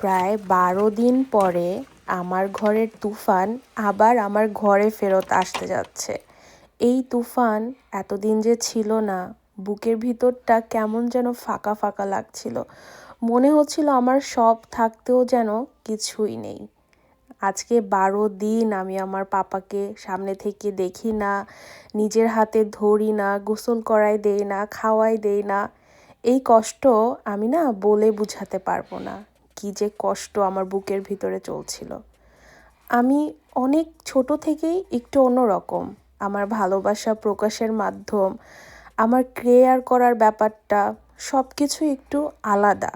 প্রায় বারো দিন পরে আমার ঘরের তুফান আবার আমার ঘরে ফেরত আসতে যাচ্ছে। এই তুফান এতদিন যে ছিল না, বুকের ভিতরটা কেমন যেন ফাঁকা ফাঁকা লাগছিল। মনে হচ্ছিল আমার সব থাকতেও যেন কিছুই নেই। আজকে বারো দিন আমি আমার পাপাকে সামনে থেকে দেখি না, নিজের হাতে ধরি না, গোসল করাই দেই না, খাওয়াই দেই না। এই কষ্ট আমি না বলে বুঝাতে পারব না। কি যে কষ্ট আমার বুকের ভিতরে চলছিল। আমি অনেক ছোট থেকেই একটু অন্যরকম। আমার ভালোবাসা প্রকাশের মাধ্যম, আমার ক্রেয়ার করার ব্যাপারটা সব কিছু একটু আলাদা।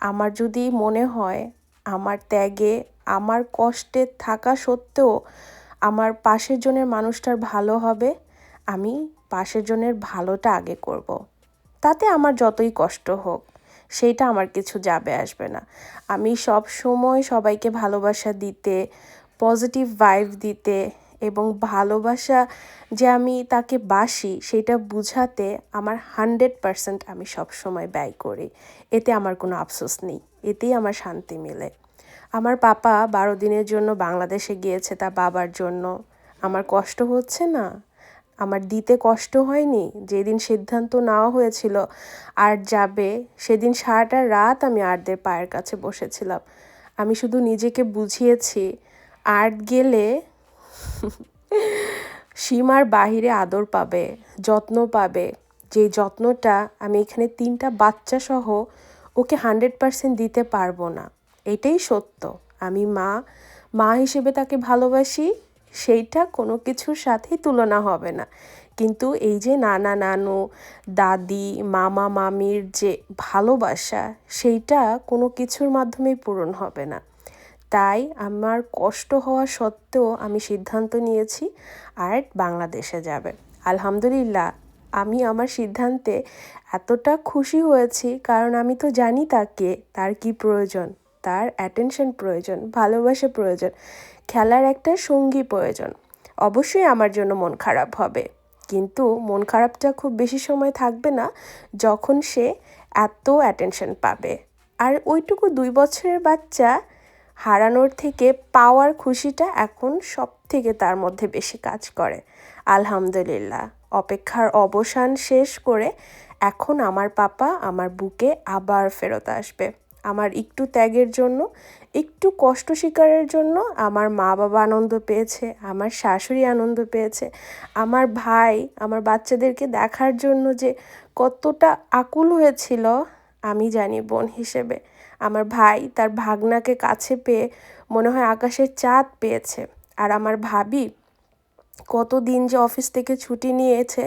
আমার যদি মনে হয় আমার ত্যাগে, আমার কষ্টে থাকা সত্ত্বেও আমার পাশের জনের মানুষটার ভালো হবে, আমি পাশের জনের ভালোটা আগে করব। তাতে আমার যতই কষ্ট হোক। সেইটা আমার কিছু যাবে, আসবে না। আমি সব সময় সবাইকে ভালোবাসা দিতে পজিটিভ ভাইব দিতে এবং ভালোবাসা যে আমি তাকে বাসি, সেটা বুঝাতে আমার হান্ড্রেড পারসেন্ট আমি সব সময় ব্যয় করি। এতে আমার কোনো আফসোস নেই, এতেই আমার শান্তি মিলে। আমার পাপা বারো দিনের জন্য বাংলাদেশে গিয়েছে তার বাবার জন্য। আমার কষ্ট হচ্ছে না? আমার দিতে কষ্ট হয়নি, যেদিন সিদ্ধান্ত নেওয়া হয়েছিল আর যাবে, সেদিন সারাটা রাত আমি আর্টদের পায়ের কাছে বসেছিলাম। আমি শুধু নিজেকে বুঝিয়েছি আর্ট গেলে সীমার বাহিরে আদর পাবে, যত্ন পাবে। যে যত্নটা আমি এখানে তিনটা বাচ্চা সহ ওকে হান্ড্রেড পারসেন্ট দিতে পারব না। এটাই সত্য। আমি মা মা হিসেবে তাকে ভালোবাসি সেইটা কোনো কিছুর সাথেই তুলনা হবে না। কিন্তু এই যে নানা নানু, দাদি, মামা, মামির যে ভালোবাসা, সেইটা কোনো কিছুর মাধ্যমেই পূরণ হবে না। তাই আমার কষ্ট হওয়া সত্ত্বেও আমি সিদ্ধান্ত নিয়েছি, আর্ট বাংলাদেশে যাবে। আলহামদুলিল্লাহ, আমি আমার সিদ্ধান্তে এতটা খুশি হয়েছি, কারণ আমি তো জানি তাকে, তার কি প্রয়োজন, তার অ্যাটেনশন প্রয়োজন, ভালোবাসা প্রয়োজন। খেলার একটা সঙ্গী প্রয়োজন। অবশ্যই আমার জন্য মন খারাপ হবে। কিন্তু মন খারাপটা খুব বেশি সময় থাকবে না যখন সে এত অ্যাটেনশন পাবে। আর ওইটুকু দুই বছরের বাচ্চা হারানোর থেকে পাওয়ার খুশিটা এখন সব থেকে তার মধ্যে বেশি কাজ করে। আলহামদুলিল্লাহ, অপেক্ষার অবসান শেষ করে এখন আমার পাপা আমার বুকে আবার ফেরত আসবে। আমার একটু ত্যাগের জন্য একটু কষ্ট স্বীকারের জন্য আমার মা বাবা আনন্দ পেয়েছে, আমার শাশুড়ি আনন্দ পেয়েছে, আমার ভাই, আমার বাচ্চাদেরকে দেখার জন্য যে কতটা আকুল হয়েছিল, আমি জানি বোন হিসেবে। আমার ভাই তার ভাগনাকে কাছে পেয়ে মনে হয় আকাশের চাঁদ পেয়েছে। আর আমার ভাবি কতদিন যে অফিস থেকে ছুটি নিয়েছে,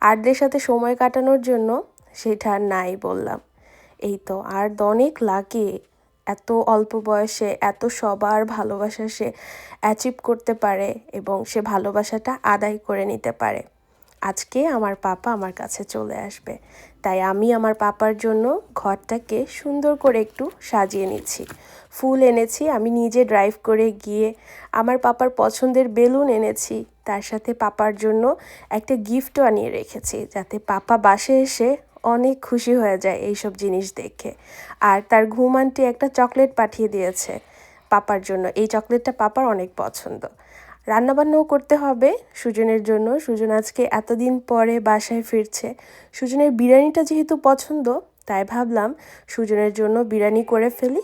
আরদের সাথে সময় কাটানোর জন্য সেটা নাই বললাম। এই তো আর অনেক লাগে। এত অল্প বয়সে এত সবার ভালোবাসা সে অ্যাচিভ করতে পারে এবং সে ভালোবাসাটা আদায় করে নিতে পারে। আজকে আমার পাপা আমার কাছে চলে আসবে। তাই আমি আমার পাপার জন্য ঘরটাকে সুন্দর করে একটু সাজিয়ে নিচ্ছি। ফুল এনেছি, আমি নিজে ড্রাইভ করে গিয়ে আমার পাপার পছন্দের বেলুন এনেছি। তার সাথে পাপার জন্য একটা গিফটও আনিয়ে রেখেছি, যাতে পাপা বাসে এসে অনেক খুশি হয়ে যায় এইসব জিনিস দেখে। আর তার ঘুম আন্টি একটা চকলেট পাঠিয়ে দিয়েছে পাপার জন্য। এই চকলেটটা পাপার অনেক পছন্দ। রান্নাবান্নাও করতে হবে সুজনের জন্য। সুজন আজকে এতদিন পরে বাসায় ফিরছে। সুজনের বিরিয়ানিটা যেহেতু পছন্দ, তাই ভাবলাম সুজনের জন্য বিরিয়ানি করে ফেলি।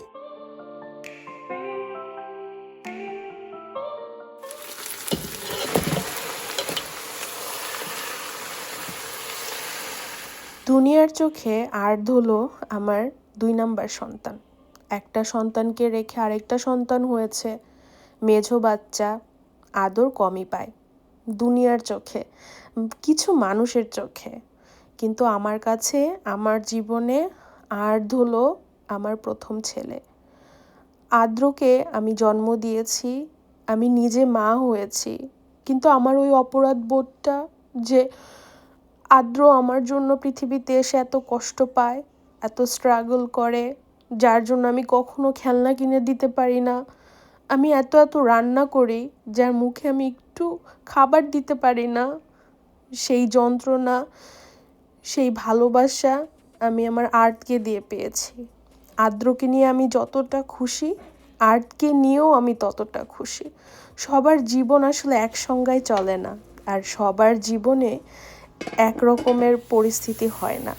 দুনিয়ার চোখে আর্ধ হলো আমার দুই নাম্বার সন্তান। একটা সন্তানকে রেখে আরেকটা সন্তান হয়েছে, মেঝো বাচ্চা, আদর কমই পায়। দুনিয়ার চোখে, কিছু মানুষের চোখে। কিন্তু আমার কাছে, আমার জীবনে আর্ধ হলো আমার প্রথম ছেলে। আদ্রকে আমি জন্ম দিয়েছি, আমি নিজে মা হয়েছি। কিন্তু আমার ওই অপরাধ বোধটা যে আদ্র আমার জন্য পৃথিবীতে এসে এত কষ্ট পায়, এত স্ট্রাগল করে, যার জন্য আমি কখনো খেলনা কিনে দিতে পারি না। আমি এত এত রান্না করি, যার মুখে আমি একটু খাবার দিতে পারি না। সেই যন্ত্রণা, সেই ভালোবাসা আমি আমার আর্টকে দিয়ে পেয়েছি। আদ্রকে নিয়ে আমি যতটা খুশি আর্টকে নিয়েও আমি ততটা খুশি। সবার জীবন আসলে এক চলে না, আর সবার জীবনে এক রকমের পরিস্থিতি হয় না।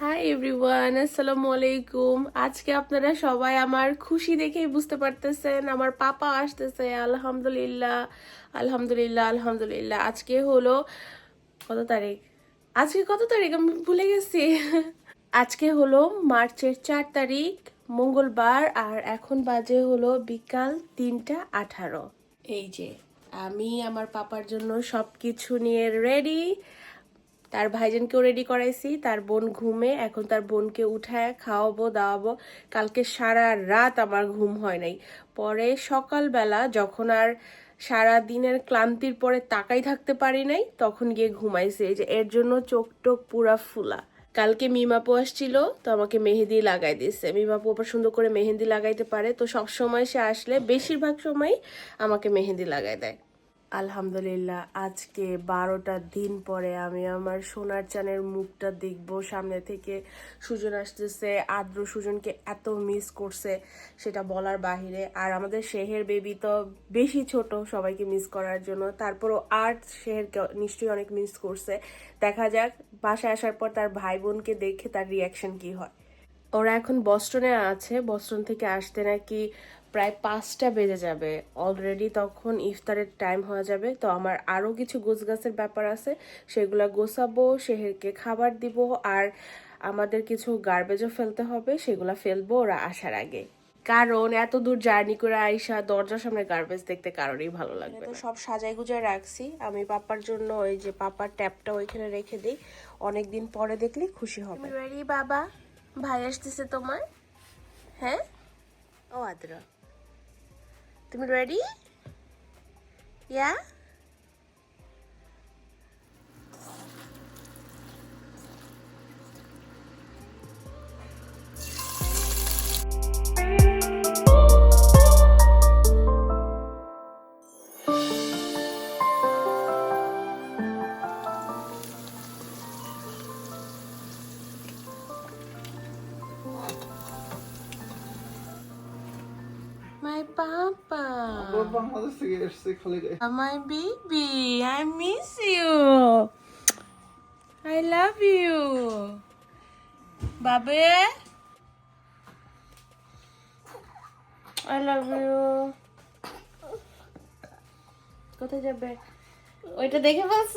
হাই এভরিওয়ান আসসালামু আলাইকুম। আজকে আপনারা সবাই আমার খুশি দেখেই বুঝতে পারতেছেন, আমার পাপা আসতেছে, আলহামদুলিল্লাহ আলহামদুলিল্লাহ আলহামদুলিল্লাহ। আজকে হলো কত তারিখ? আজকে কত তারিখ? আমি ভুলে গেছি। আজকে হলো মার্চের চার তারিখ, মঙ্গলবার, আর এখন বাজে হলো বিকাল তিনটা আঠারো। এই যে। আমি, আমার পাপার জন্য সব কিছু নিয়ে রেডি তার ভাইজানকেও রেডি করাইছি, তার বোন ঘুমে, এখন তার বোনকে উঠায় খাওয়াবো, দাওয়াবো। কালকে সারা রাত আমার ঘুম হয় নাই। পরে সকালবেলা যখন আর সারা দিনের ক্লান্তির পরে তাকাই থাকতে পারি নাই, তখন গিয়ে ঘুমাইছে। যে, এর জন্য চোখ টোক পুরা ফুলা। কালকে মিমাপু আসছিল, তো আমাকে মেহেদি লাগাই দিয়েছে মিমাপু আবার সুন্দর করে মেহেদি লাগাইতে পারে, তো সব সময় সে আসলে বেশিরভাগ সময় আমাকে মেহেদি লাগাই দেয়। আলহামদুলিল্লাহ, আজকে বারোটা দিন পরে আমি আমার সোনার চানের মুখটা দেখব। সামনে থেকে সুজন আসতেছে। আদ্র সুজনকে এত মিস করছে সেটা বলার বাহিরে। আর আমাদের শেহের বেবি তো বেশি ছোট সবাইকে মিস করার জন্য। তারপরও আর্ট শেহেরকে নিশ্চয়ই অনেক মিস করছে। দেখা যাক, বাসায় আসার পর তার ভাই বোনকে দেখে তার রিয়াকশন কি হয়। ওরা এখন বস্টনে আছে। বস্টন থেকে আসতে নাকি প্রায় পাঁচটা বেজে যাবে। অলরেডি তখন ইফতারের টাইম হয়ে যাবে। তো আমার আরও কিছু গোছগাছের ব্যাপার আছে। সেগুলো গোছাবো শেহেরকে খাবার দিব আর আমাদের কিছু গার্বেজও ফেলতে হবে। সেগুলো ফেলব ওরা আসার আগে। কারণ এত দূর জার্নি করে আইসা দরজার সামনে গার্বেজ দেখতে কারোরই ভালো লাগবে তো সব সাজাই গুজাই রাখছি। আমি পাপার জন্য ওই যে পাপার ট্যাপটা ওইখানে রেখে দিই। অনেকদিন পরে দেখলে খুশি হবে। বাবা? ভাই আসতেছে তোমার? হ্যাঁ? ও আদ্র। তুমি রেডি ইয়া বাংলাদেশ থেকে এসছে খালি গায়ে My baby, I miss you. I love you. Babe. I love you. কোথায় যাবে ওইটা দেখে ফেলছ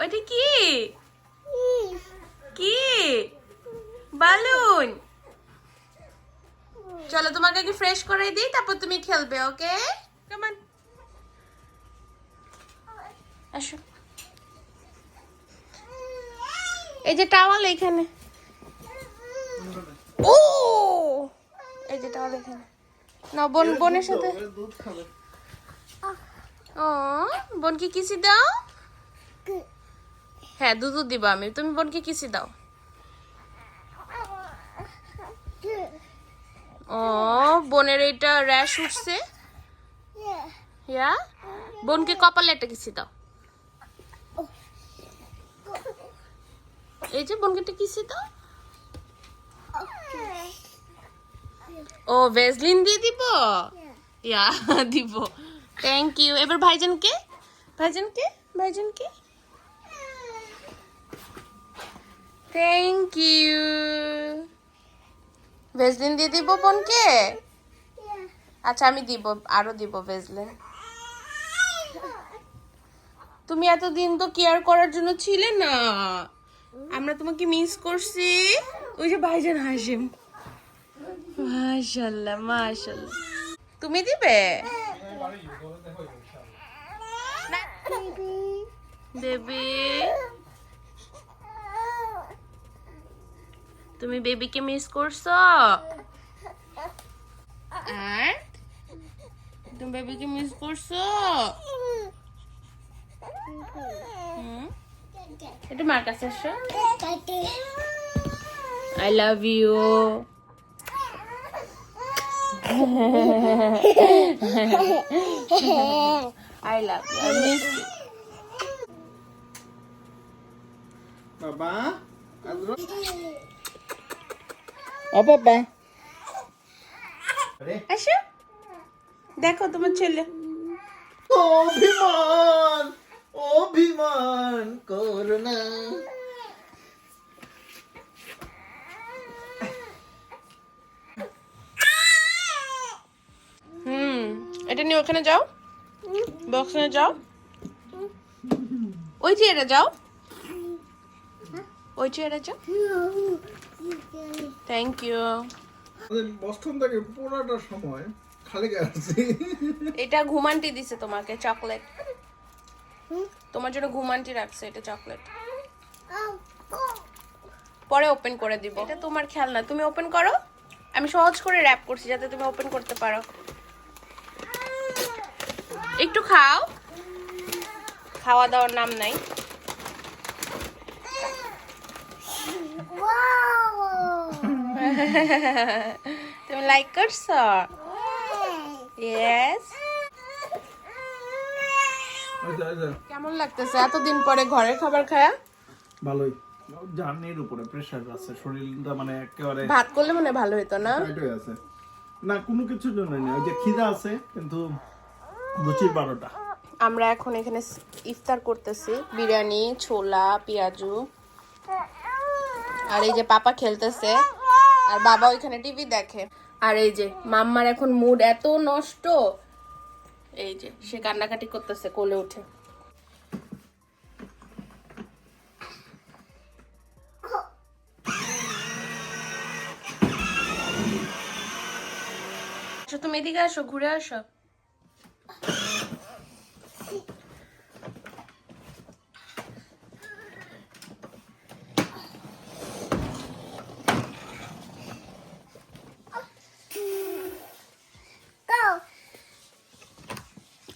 ওইটা কি কি বালুন চলো তোমাকে আগে ফ্রেশ করে দিই তারপর তুমি খেলবে ওকে কেমন আসো। এই যে টাওয়াল এখানে। ও! এই যে টাওয়াল এখানে। না বোন বোনের সাথে ও বোনকে কিসি দাও? হ্যাঁ দুধ দিবা আমি। তুমি বোনকে কিসি দাও? ও, বোনের এটা র্যাশ উঠছে। ইয়া বোনকে কপালে একটা কিসি দাও। এই যে বোনকে একটা কিসি দাও। ও ভেজলিন দিয়ে দিব? ইয়া দিব। থ্যাংক ইউ এবার ভাইজানকে? ভাইজানকে? ভাইজানকে? থ্যাংক ইউ ভেজলিন দিয়ে দিব বোনকে? আচ্ছা আমি দিব আরও দিব ভেজলিন। তুমি এতদিন তো কেয়ার করার জন্য ছিলে না। আমরা তোমাকে মিস করছি। ওই যে ভাইজান হাসিম। মাশাল্লাহ মাশাল্লাহ। তুমি দিবে? বেবি তুমি বেবিকে মিস করছ? আর? তুমি বেবিকে মিস করছ? একটু মার কাছে আসো I love you you. I miss বাবা আদ্র ও বাবা। আসো। দেখো তোমার ছেলে। অভিমান অভিমান করোনা হুম এটা নিয়ে ওখানে যাও। বক্স যাও। ওই চেয়ারে যাও। ওই চেয়ারে যাও। থ্যাংক ইউ বস্টন থেকে পুরোটা সময় খালি গায়ে এটা ঘুমান্টি দিছে তোমাকে চকলেট তোমার জন্য ঘুমান্টি রাখছে এটা চকলেট পরে ওপেন করে দিব। এটা তোমার খেলনা তুমি ওপেন করো। আমি সহজ করে র্যাপ করছি যাতে তুমি ওপেন করতে পারো। একটু খাও। খাওয়া দাওয়ার নাম নাই। তুমি লাইক করছ? ইয়েস কেমন লাগতেছে? এতদিন পরে ঘরের খাবার খায়া? ভালোই। জার্নির উপরে প্রেশার আছে শরীরটা মানে একেবারে ভাত করলে মনে ভালো হতো না? হয়ে আছে। না কোনো কিছুর জন্য না। ওই যে খিদা আছে কিন্তু রুচির বারোটা আমরা এখন এখানে ইফতার করতেছি। বিরিয়ানি ছোলা পেঁয়াজু। আর এই যে পাপা খেলতেছে আর বাবা ওইখানে টিভি দেখে। আর এই যে মাম্মার এখন মুড এত নষ্ট। এই যে সে কান্নাকাটি করতেছে কোলে উঠে। তুমি এদিকে আসো, ঘুরে আসো।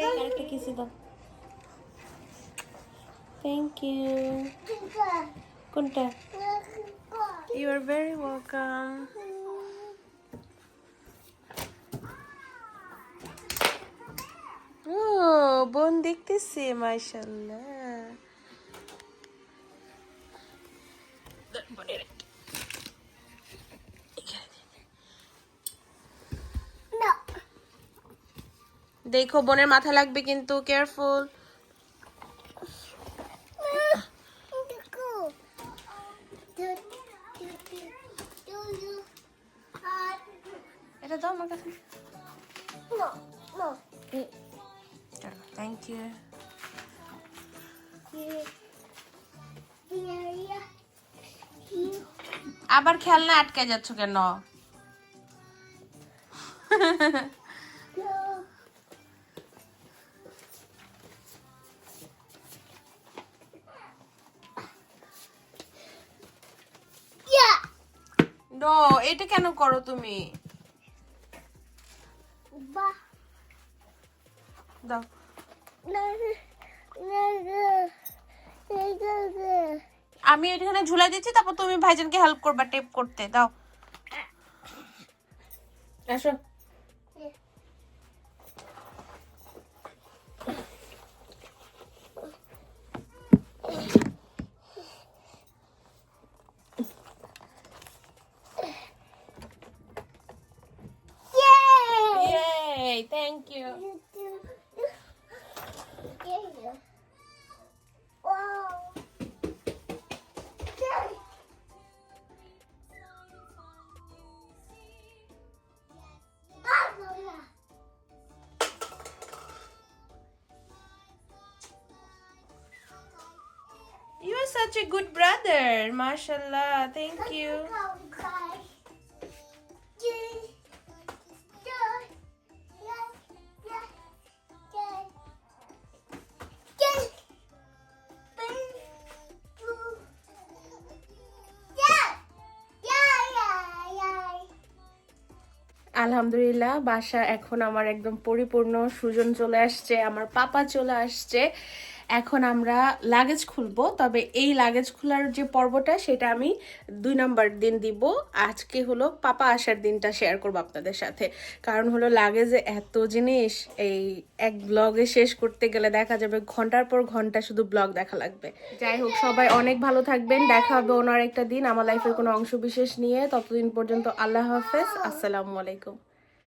আরেকটা কিছু দাও থ্যাংক ইউ কোনটা ইউ আর ভেরি ওয়েলকাম ও বোন দেখতেছি মাশাল্লাহ বোনের No. দেখো বোনের মাথা লাগবে কিন্তু কেয়ারফুল ইউ. আবার খেলনা আটকে যাচ্ছ কেন Go. Yeah. নো এটা কেন করো তুমি. দাও. আমি এখানে ঝুলাই দিচ্ছি তারপর তুমি ভাইজানকে হেল্প করবা টেপ করতে দাও আসো such a good brother. Mashallah. Thank you. আলহামদুলিল্লাহ বাসা এখন আমার একদম পরিপূর্ণ সুজন চলে আসছে আমার পাপা চলে আসছে এখন আমরা লাগেজ খুলবো, তবে এই লাগেজ খোলার যে পর্বটা সেটা আমি দুই নম্বর দিন দিব। আজকে হলো পাপা আসার দিনটা শেয়ার করব আপনাদের সাথে। কারণ হলো লাগেজে এত জিনিস, এই এক ব্লগে শেষ করতে গেলে দেখা যাবে ঘণ্টার পর ঘণ্টা শুধু ব্লগ দেখা লাগবে। যাই হোক, সবাই অনেক ভালো থাকবেন, দেখা হবে ওনার একটা দিন। আমার লাইফের কোনো অংশ বিশেষ নিয়ে ততদিন পর্যন্ত আল্লাহ হাফেজ, আসসালামু আলাইকুম।